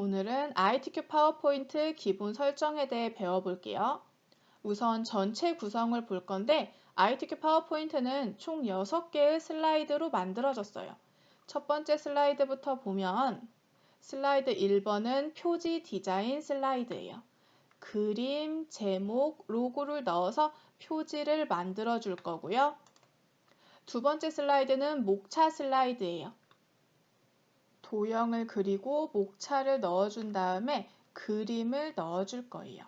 오늘은 ITQ 파워포인트 기본 설정에 대해 배워볼게요. 우선 전체 구성을 볼 건데 ITQ 파워포인트는 총 6개의 슬라이드로 만들어졌어요. 첫 번째 슬라이드부터 보면 슬라이드 1번은 표지 디자인 슬라이드예요. 그림, 제목, 로고를 넣어서 표지를 만들어 줄 거고요. 두 번째 슬라이드는 목차 슬라이드예요. 도형을 그리고 목차를 넣어준 다음에 그림을 넣어줄 거예요.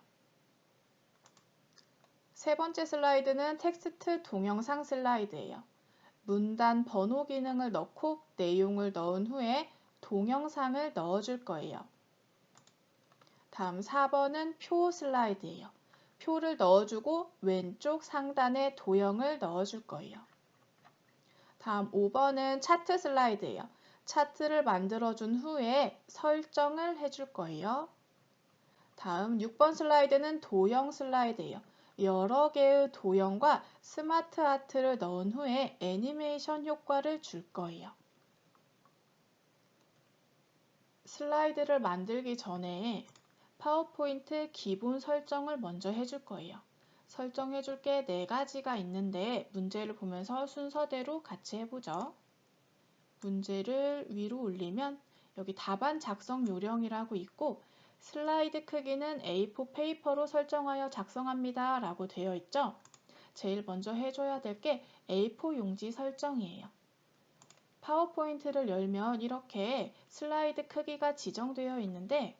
세 번째 슬라이드는 텍스트 동영상 슬라이드예요. 문단 번호 기능을 넣고 내용을 넣은 후에 동영상을 넣어줄 거예요. 다음 4번은 표 슬라이드예요. 표를 넣어주고 왼쪽 상단에 도형을 넣어줄 거예요. 다음 5번은 차트 슬라이드예요. 차트를 만들어 준 후에 설정을 해줄 거예요. 다음 6번 슬라이드는 도형 슬라이드예요. 여러 개의 도형과 스마트 아트를 넣은 후에 애니메이션 효과를 줄 거예요. 슬라이드를 만들기 전에 파워포인트 기본 설정을 먼저 해줄 거예요. 설정해 줄 게 네 가지가 있는데 문제를 보면서 순서대로 같이 해보죠. 문제를 위로 올리면 여기 답안 작성 요령이라고 있고 슬라이드 크기는 A4 페이퍼로 설정하여 작성합니다 라고 되어 있죠. 제일 먼저 해줘야 될 게 A4 용지 설정이에요. 파워포인트를 열면 이렇게 슬라이드 크기가 지정되어 있는데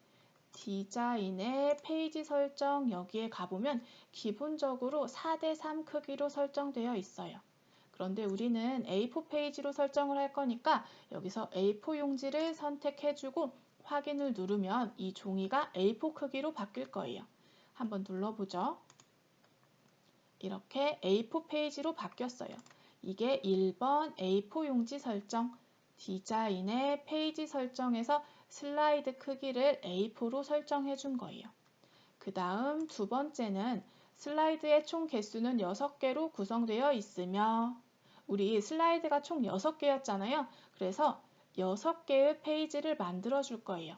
디자인의 페이지 설정 여기에 가보면 기본적으로 4대3 크기로 설정되어 있어요. 그런데 우리는 A4 페이지로 설정을 할 거니까 여기서 A4 용지를 선택해주고 확인을 누르면 이 종이가 A4 크기로 바뀔 거예요. 한번 눌러보죠. 이렇게 A4 페이지로 바뀌었어요. 이게 1번 A4 용지 설정, 디자인의 페이지 설정에서 슬라이드 크기를 A4로 설정해 준 거예요. 그 다음 두 번째는 슬라이드의 총 개수는 6개로 구성되어 있으며 우리 슬라이드가 총 6개였잖아요. 그래서 6개의 페이지를 만들어 줄 거예요.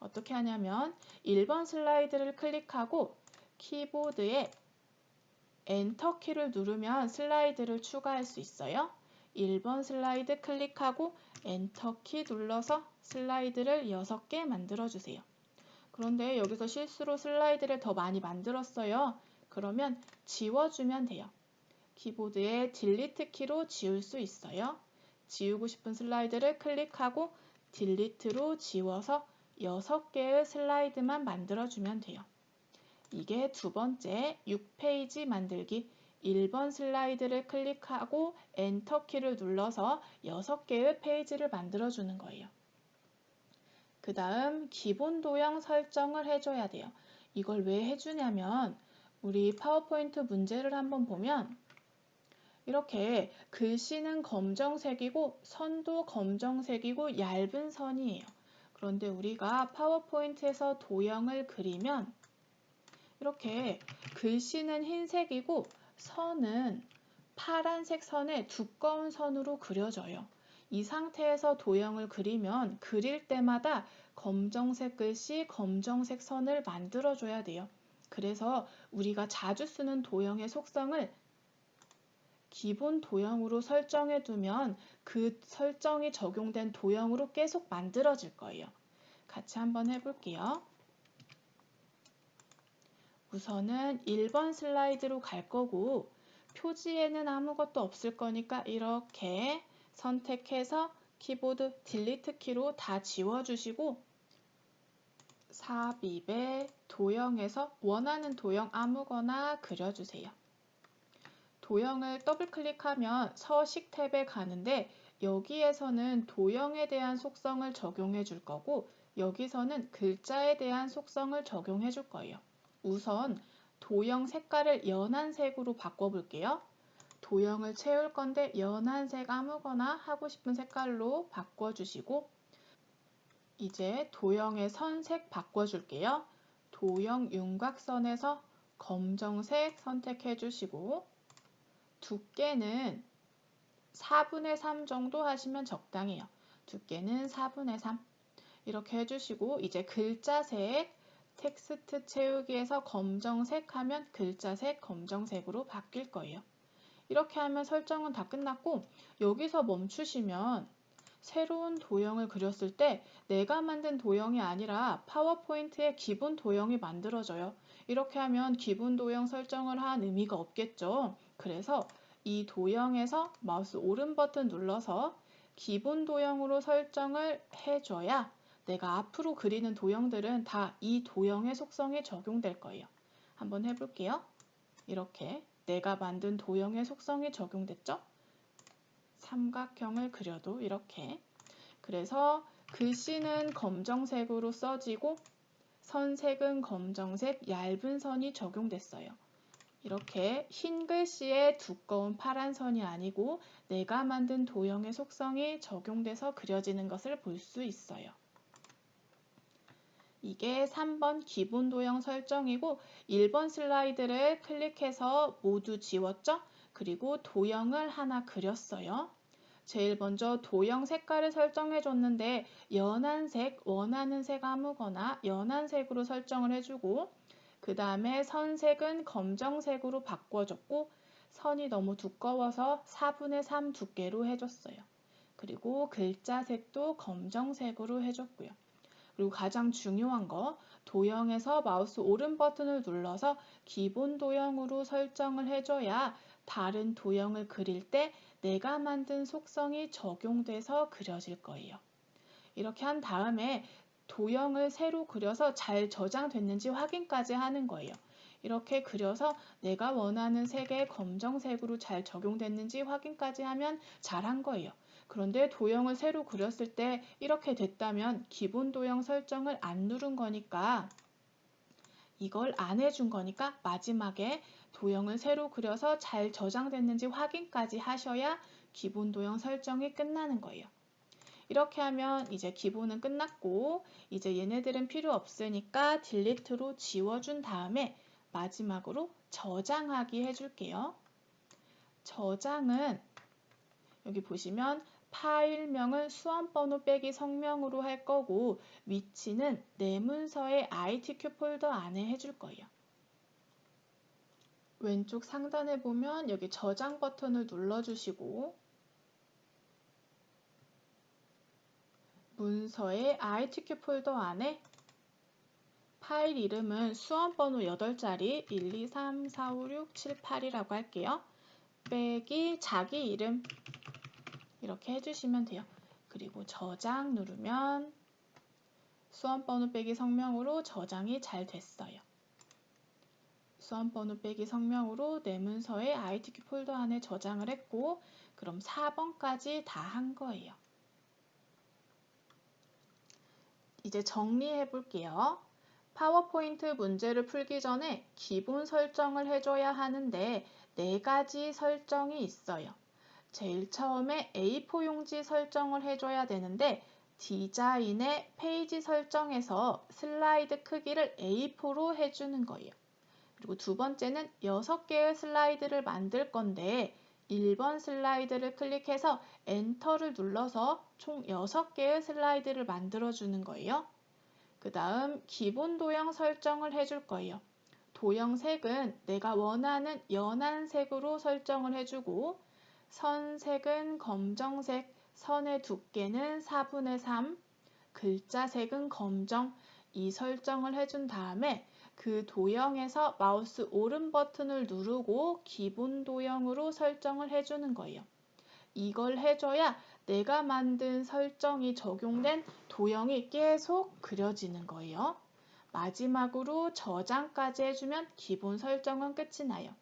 어떻게 하냐면 1번 슬라이드를 클릭하고 키보드에 엔터 키를 누르면 슬라이드를 추가할 수 있어요. 1번 슬라이드 클릭하고 엔터 키 눌러서 슬라이드를 6개 만들어 주세요. 그런데 여기서 실수로 슬라이드를 더 많이 만들었어요. 그러면 지워주면 돼요. 키보드에 딜리트 키로 지울 수 있어요. 지우고 싶은 슬라이드를 클릭하고 딜리트로 지워서 6개의 슬라이드만 만들어주면 돼요. 이게 두 번째 6페이지 만들기 1번 슬라이드를 클릭하고 엔터 키를 눌러서 6개의 페이지를 만들어주는 거예요. 그 다음 기본 도형 설정을 해줘야 돼요. 이걸 왜 해주냐면 우리 파워포인트 문제를 한번 보면 이렇게 글씨는 검정색이고 선도 검정색이고 얇은 선이에요. 그런데 우리가 파워포인트에서 도형을 그리면 이렇게 글씨는 흰색이고 선은 파란색 선에 두꺼운 선으로 그려져요. 이 상태에서 도형을 그리면 그릴 때마다 검정색 글씨, 검정색 선을 만들어줘야 돼요. 그래서 우리가 자주 쓰는 도형의 속성을 기본 도형으로 설정해 두면 그 설정이 적용된 도형으로 계속 만들어질 거예요. 같이 한번 해볼게요. 우선은 1번 슬라이드로 갈 거고 표지에는 아무것도 없을 거니까 이렇게 선택해서 키보드 딜리트 키로 다 지워주시고 삽입에 도형에서 원하는 도형 아무거나 그려주세요. 도형을 더블 클릭하면 서식 탭에 가는데 여기에서는 도형에 대한 속성을 적용해 줄 거고 여기서는 글자에 대한 속성을 적용해 줄 거예요. 우선 도형 색깔을 연한 색으로 바꿔볼게요. 도형을 채울 건데 연한 색 아무거나 하고 싶은 색깔로 바꿔주시고 이제 도형의 선색 바꿔줄게요. 도형 윤곽선에서 검정색 선택해 주시고 두께는 4분의 3 정도 하시면 적당해요. 두께는 4분의 3. 이렇게 해주시고 이제 글자색 텍스트 채우기에서 검정색 하면 글자색 검정색으로 바뀔 거예요. 이렇게 하면 설정은 다 끝났고 여기서 멈추시면 새로운 도형을 그렸을 때 내가 만든 도형이 아니라 파워포인트의 기본 도형이 만들어져요. 이렇게 하면 기본 도형 설정을 한 의미가 없겠죠. 그래서 이 도형에서 마우스 오른 버튼 눌러서 기본 도형으로 설정을 해줘야 내가 앞으로 그리는 도형들은 다 이 도형의 속성에 적용될 거예요. 한번 해볼게요. 이렇게 내가 만든 도형의 속성이 적용됐죠? 삼각형을 그려도 이렇게 그래서 글씨는 검정색으로 써지고 선색은 검정색 얇은 선이 적용됐어요. 이렇게 흰 글씨에 두꺼운 파란 선이 아니고 내가 만든 도형의 속성이 적용돼서 그려지는 것을 볼 수 있어요. 이게 3번 기본 도형 설정이고 1번 슬라이드를 클릭해서 모두 지웠죠? 그리고 도형을 하나 그렸어요. 제일 먼저 도형 색깔을 설정해 줬는데 연한 색, 원하는 색 아무거나 연한 색으로 설정을 해주고 그 다음에 선색은 검정색으로 바꿔줬고 선이 너무 두꺼워서 4분의 3 두께로 해줬어요. 그리고 글자 색도 검정색으로 해줬고요. 그리고 가장 중요한 거 도형에서 마우스 오른 버튼을 눌러서 기본 도형으로 설정을 해줘야 다른 도형을 그릴 때 내가 만든 속성이 적용돼서 그려질 거예요. 이렇게 한 다음에 도형을 새로 그려서 잘 저장됐는지 확인까지 하는 거예요. 이렇게 그려서 내가 원하는 색의 검정색으로 잘 적용됐는지 확인까지 하면 잘한 거예요. 그런데 도형을 새로 그렸을 때 이렇게 됐다면 기본 도형 설정을 안 누른 거니까 이걸 안 해준 거니까 마지막에 도형을 새로 그려서 잘 저장됐는지 확인까지 하셔야 기본 도형 설정이 끝나는 거예요. 이렇게 하면 이제 기본은 끝났고 이제 얘네들은 필요 없으니까 딜리트로 지워준 다음에 마지막으로 저장하기 해줄게요. 저장은 여기 보시면 파일명은 수험번호 빼기 성명으로 할 거고 위치는 내 문서의 ITQ 폴더 안에 해줄 거예요. 왼쪽 상단에 보면 여기 저장 버튼을 눌러주시고 문서의 ITQ 폴더 안에 파일 이름은 수험 번호 8자리 1, 2, 3, 4, 5, 6, 7, 8이라고 할게요. 빼기 자기 이름 이렇게 해주시면 돼요. 그리고 저장 누르면 수험 번호 빼기 성명으로 저장이 잘 됐어요. 수험 번호 빼기 성명으로 내 문서의 ITQ 폴더 안에 저장을 했고 그럼 4번까지 다 한 거예요. 이제 정리해 볼게요. 파워포인트 문제를 풀기 전에 기본 설정을 해줘야 하는데 네 가지 설정이 있어요. 제일 처음에 A4 용지 설정을 해줘야 되는데 디자인의 페이지 설정에서 슬라이드 크기를 A4로 해주는 거예요. 그리고 두 번째는 6개의 슬라이드를 만들 건데 1번 슬라이드를 클릭해서 엔터를 눌러서 총 6개의 슬라이드를 만들어 주는 거예요. 그 다음 기본 도형 설정을 해줄 거예요. 도형 색은 내가 원하는 연한 색으로 설정을 해주고 선 색은 검정색, 선의 두께는 4분의 3, 글자 색은 검정 이 설정을 해준 다음에 그 도형에서 마우스 오른 버튼을 누르고 기본 도형으로 설정을 해주는 거예요. 이걸 해줘야 내가 만든 설정이 적용된 도형이 계속 그려지는 거예요. 마지막으로 저장까지 해주면 기본 설정은 끝이 나요.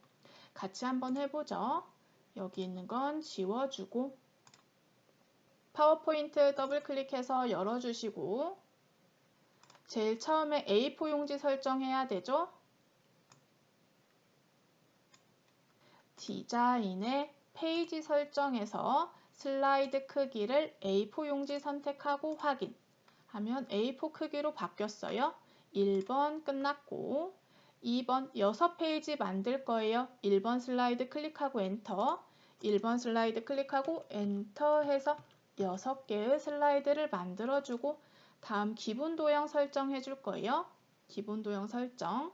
같이 한번 해보죠. 여기 있는 건 지워주고 파워포인트 더블 클릭해서 열어주시고 제일 처음에 A4 용지 설정해야 되죠. 디자인의 페이지 설정에서 슬라이드 크기를 A4 용지 선택하고 확인 하면 A4 크기로 바뀌었어요. 1번 끝났고 2번 6페이지 만들 거예요. 1번 슬라이드 클릭하고 엔터 1번 슬라이드 클릭하고 엔터 해서 6개의 슬라이드를 만들어주고 다음 기본 도형 설정해 줄 거예요. 기본 도형 설정.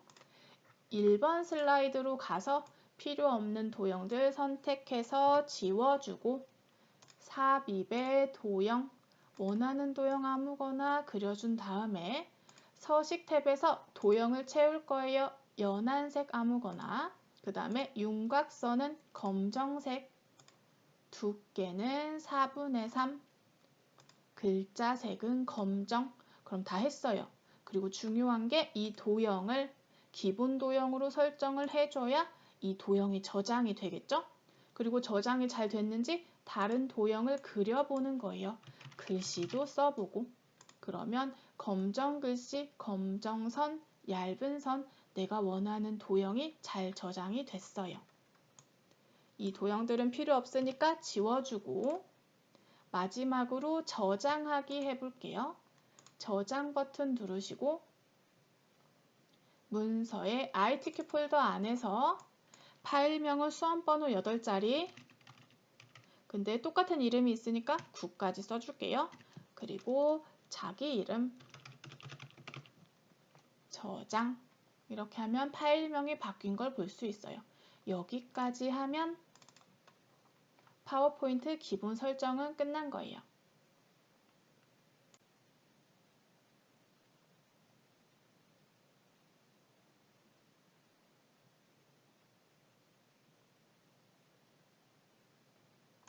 1번 슬라이드로 가서 필요 없는 도형들 선택해서 지워주고 삽입의 도형 원하는 도형 아무거나 그려준 다음에 서식 탭에서 도형을 채울 거예요. 연한색 아무거나 그 다음에 윤곽선은 검정색 두께는 4분의 3 글자 색은 검정 그럼 다 했어요. 그리고 중요한 게 이 도형을 기본 도형으로 설정을 해줘야 이 도형이 저장이 되겠죠? 그리고 저장이 잘 됐는지 다른 도형을 그려보는 거예요. 글씨도 써보고 그러면 검정 글씨, 검정 선, 얇은 선 내가 원하는 도형이 잘 저장이 됐어요. 이 도형들은 필요 없으니까 지워주고 마지막으로 저장하기 해볼게요. 저장 버튼 누르시고 문서의 ITQ 폴더 안에서 파일명은 수험번호 8자리 근데 똑같은 이름이 있으니까 9까지 써줄게요. 그리고 자기 이름 저장 이렇게 하면 파일명이 바뀐 걸 볼 수 있어요. 여기까지 하면 파워포인트 기본 설정은 끝난 거예요.